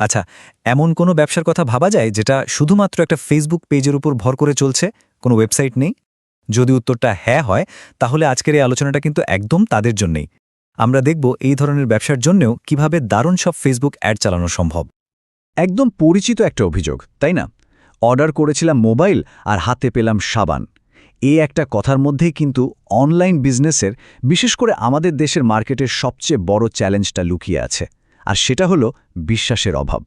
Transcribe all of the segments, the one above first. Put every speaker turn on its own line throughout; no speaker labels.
আচ্ছা এমন কোনো ব্যবসার কথা ভাবা যায় যেটা শুধুমাত্র একটা ফেসবুক পেজের উপর ভর করে চলছে? কোনো ওয়েবসাইট নেই? যদি উত্তরটা হ্যাঁ হয়, তাহলে আজকের এই আলোচনাটা কিন্তু একদম তাদের জন্যেই। আমরা দেখব এই ধরনের ব্যবসার জন্যেও কীভাবে দারুণ সব ফেসবুক অ্যাড চালানো সম্ভব।
একদম পরিচিত একটা অভিযোগ, তাই না? অর্ডার করেছিলাম মোবাইল আর হাতে পেলাম সাবান। এ একটা কথার মধ্যেই কিন্তু অনলাইন বিজনেসের বিশেষ করে আমাদের দেশের মার্কেটের সবচেয়ে বড় চ্যালেঞ্জটা লুকিয়ে আছে। আর সেটা হলো বিশ্বাসের অভাব।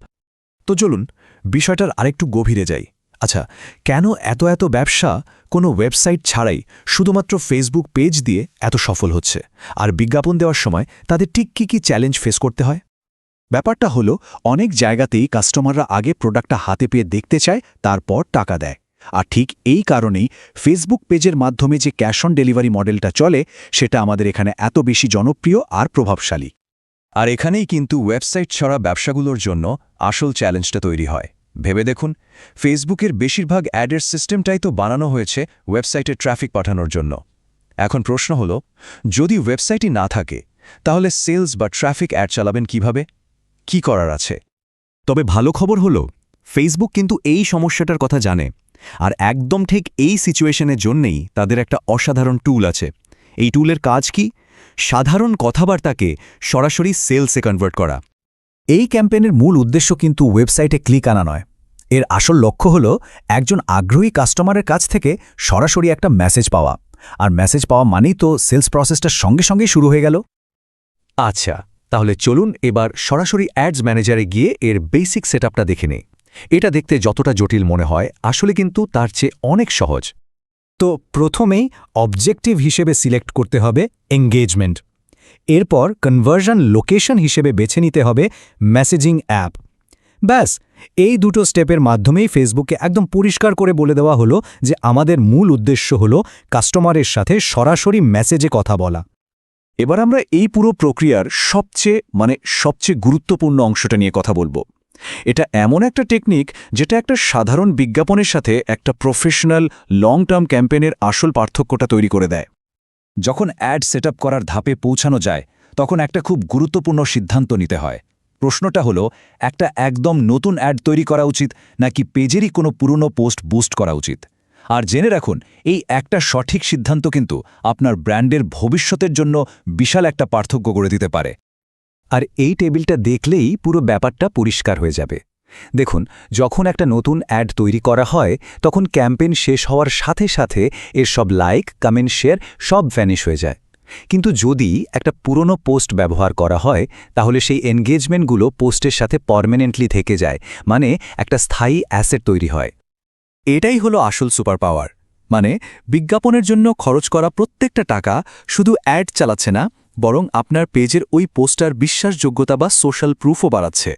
তো চলুন, বিষয়টার আরেকটু গভীরে যাই। আচ্ছা কেন এত এত ব্যবসা কোনো ওয়েবসাইট ছাড়াই শুধুমাত্র ফেসবুক পেজ দিয়ে এত সফল হচ্ছে? আর বিজ্ঞাপন দেওয়ার সময় তাদের ঠিক কী কী চ্যালেঞ্জ ফেস করতে হয়? ব্যাপারটা হলো, অনেক জায়গাতেই কাস্টমাররা আগে প্রোডাক্টটা হাতে পেয়ে দেখতে চায়, তারপর টাকা দেয়। আর ঠিক এই কারণেই ফেসবুক পেজের মাধ্যমে যে ক্যাশ অন ডেলিভারি মডেলটা চলে, সেটা আমাদের এখানে এত বেশি জনপ্রিয় আর প্রভাবশালী। আর এখানেই কিন্তু ওয়েবসাইট ছড়া ব্যবসাগুলোর জন্য আসল চ্যালেঞ্জটা তৈরি হয়। ভেবে দেখুন, ফেসবুকের বেশিরভাগ অ্যাডের সিস্টেমটাই তো বানানো হয়েছে ওয়েবসাইটে ট্রাফিক পাঠানোর জন্য। এখন প্রশ্ন হলো, যদি ওয়েবসাইটই না থাকে, তাহলে সেলস বা ট্রাফিক অ্যাড চালাবেন কীভাবে? কি করার আছে?
তবে ভালো খবর হলো, ফেসবুক কিন্তু এই সমস্যাটার কথা জানে। আর একদম ঠিক এই সিচুয়েশনের জন্যেই তাদের একটা অসাধারণ টুল আছে। এই টুলের কাজ কি? সাধারণ কথাবার্তাকে সরাসরি সেলসে কনভার্ট করা।
এই ক্যাম্পেনের মূল উদ্দেশ্য কিন্তু ওয়েবসাইটে ক্লিক আনা নয়। এর আসল লক্ষ্য হল একজন আগ্রহী কাস্টমারের কাছ থেকে সরাসরি একটা মেসেজ পাওয়া। আর মেসেজ পাওয়া মানেই তো সেলস প্রসেসটার সঙ্গে সঙ্গেই শুরু হয়ে গেল।
আচ্ছা তাহলে চলুন এবার সরাসরি অ্যাডস ম্যানেজারে গিয়ে এর বেসিক সেটআপটা দেখে নেই। এটা দেখতে যতটা জটিল মনে হয়, আসলে কিন্তু তার চেয়ে অনেক সহজ।
তো প্রথমেই অবজেক্টিভ হিসেবে সিলেক্ট করতে হবে এঙ্গেজমেন্ট এরপর কনভার্সন লোকেশন হিসেবে বেছে নিতে হবে মেসেজিং অ্যাপ ব্যাস, এই দুটো স্টেপের মাধ্যমেই ফেসবুকে একদম পরিষ্কার করে বলে দেওয়া হলো যে আমাদের মূল উদ্দেশ্য হলো কাস্টমারের সাথে সরাসরি মেসেজে কথা বলা।
এবার আমরা এই পুরো প্রক্রিয়ার সবচেয়ে মানে সবচেয়ে গুরুত্বপূর্ণ অংশটা নিয়ে কথা বলব। এটা এমন একটা টেকনিক যেটা একটা সাধারণ বিজ্ঞাপনের সাথে একটা প্রফেশনাল লং টার্ম ক্যাম্পেনের আসল পার্থক্যটা তৈরি করে দেয়। যখন অ্যাড সেট করার ধাপে পৌঁছানো যায়, তখন একটা খুব গুরুত্বপূর্ণ সিদ্ধান্ত নিতে হয়। প্রশ্নটা হলো, একটা একদম নতুন অ্যাড তৈরি করা উচিত নাকি পেজেরই কোনো পুরনো পোস্ট বুস্ট করা উচিত? আর জেনে রাখুন, এই একটা সঠিক সিদ্ধান্ত কিন্তু আপনার ব্র্যান্ডের ভবিষ্যতের জন্য বিশাল একটা পার্থক্য করে দিতে পারে।
আর এই টেবিলটা দেখলেই পুরো ব্যাপারটা পরিষ্কার হয়ে যাবে। দেখুন, যখন একটা নতুন অ্যাড তৈরি করা হয়, তখন ক্যাম্পেইন শেষ হওয়ার সাথে সাথে এর সব লাইক, কমেন্ট, শেয়ার সব ভ্যানিশ হয়ে যায়। কিন্তু যদি একটা পুরনো পোস্ট ব্যবহার করা হয়, তাহলে সেই এনগেজমেন্টগুলো পোস্টের সাথে পারমানেন্টলি থেকে যায় মানে একটা স্থায়ী অ্যাসেট তৈরি হয়।
এটাই হলো আসল সুপার পাওয়ার মানে বিজ্ঞাপনের জন্য খরচ করা প্রত্যেকটা টাকা শুধু অ্যাড চালাচ্ছে না বরং আপনার পেজের ওই পোস্টার বিশ্বাসযোগ্যতা বা সোশ্যাল প্রুফও বাড়াচ্ছে।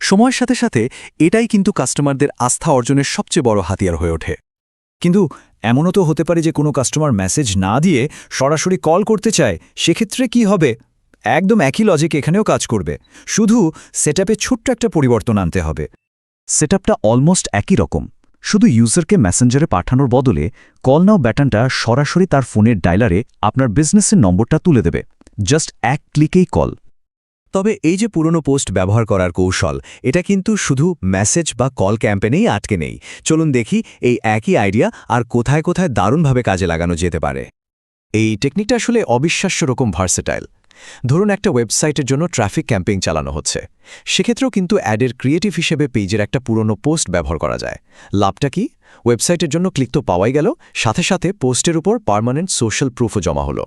সময়ের সাথে সাথে এটাই কিন্তু কাস্টমারদের আস্থা অর্জনের সবচেয়ে বড় হাতিয়ার হয়ে ওঠে।
কিন্তু এমনও তো হতে পারে যে কোনো কাস্টমার মেসেজ না দিয়ে সরাসরি কল করতে চায়, সেক্ষেত্রে কি হবে? একদম একই লজিক এখানেও কাজ করবে। শুধু সেটআপে ছোট্ট একটা পরিবর্তন আনতে হবে।
সেটআপটা অলমোস্ট একই রকম। শুধু ইউজারকে মেসেঞ্জারে পাঠানোর বদলে কল নাও ব্যাটনটা সরাসরি তার ফোনের ডায়লারে আপনার বিজনেসের নম্বরটা তুলে দেবে। জাস্ট এক ক্লিকেই কল
তবে এই যে পুরনো পোস্ট ব্যবহার করার কৌশল, এটা কিন্তু শুধু মেসেজ বা কল ক্যাম্পেনেই আটকে নেই। চলুন দেখি এই একই আইডিয়া আর কোথায় কোথায় দারুণভাবে কাজে লাগানো যেতে পারে। এই টেকনিকটা আসলে অবিশ্বাস্য রকম ভার্সেটাইল ধরুন একটা ওয়েবসাইটের জন্য ট্রাফিক ক্যাম্পেইন চালানো হচ্ছে। সেক্ষেত্রেও কিন্তু অ্যাডের ক্রিয়েটিভ হিসেবে পেজের একটা পুরনো পোস্ট ব্যবহার করা যায়। লাভটা কি? ওয়েবসাইটের জন্য ক্লিক তো পাওয়াই গেল, সাথে সাথে পোস্টের উপর পার্মানেন্ট সোশ্যাল প্রুফও জমা হলো।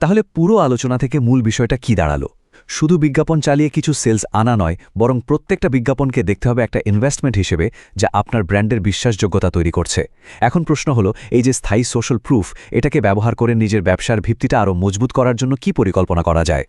তাহলে পুরো আলোচনা থেকে মূল বিষয়টা কি দাঁড়াল? শুধু বিজ্ঞাপন চালিয়ে কিছু সেলস আনা নয়, বরং প্রত্যেকটা বিজ্ঞাপনকে দেখতে হবে একটা ইনভেস্টমেন্ট হিসেবে যা আপনার ব্র্যান্ডের বিশ্বাসযোগ্যতা তৈরি করছে। এখন প্রশ্ন হলো, এই যে স্থায়ী সোশ্যাল প্রুফ এটাকে ব্যবহার করে নিজের ব্যবসার ভিত্তিটা আরও মজবুত করার জন্য কি পরিকল্পনা করা যায়?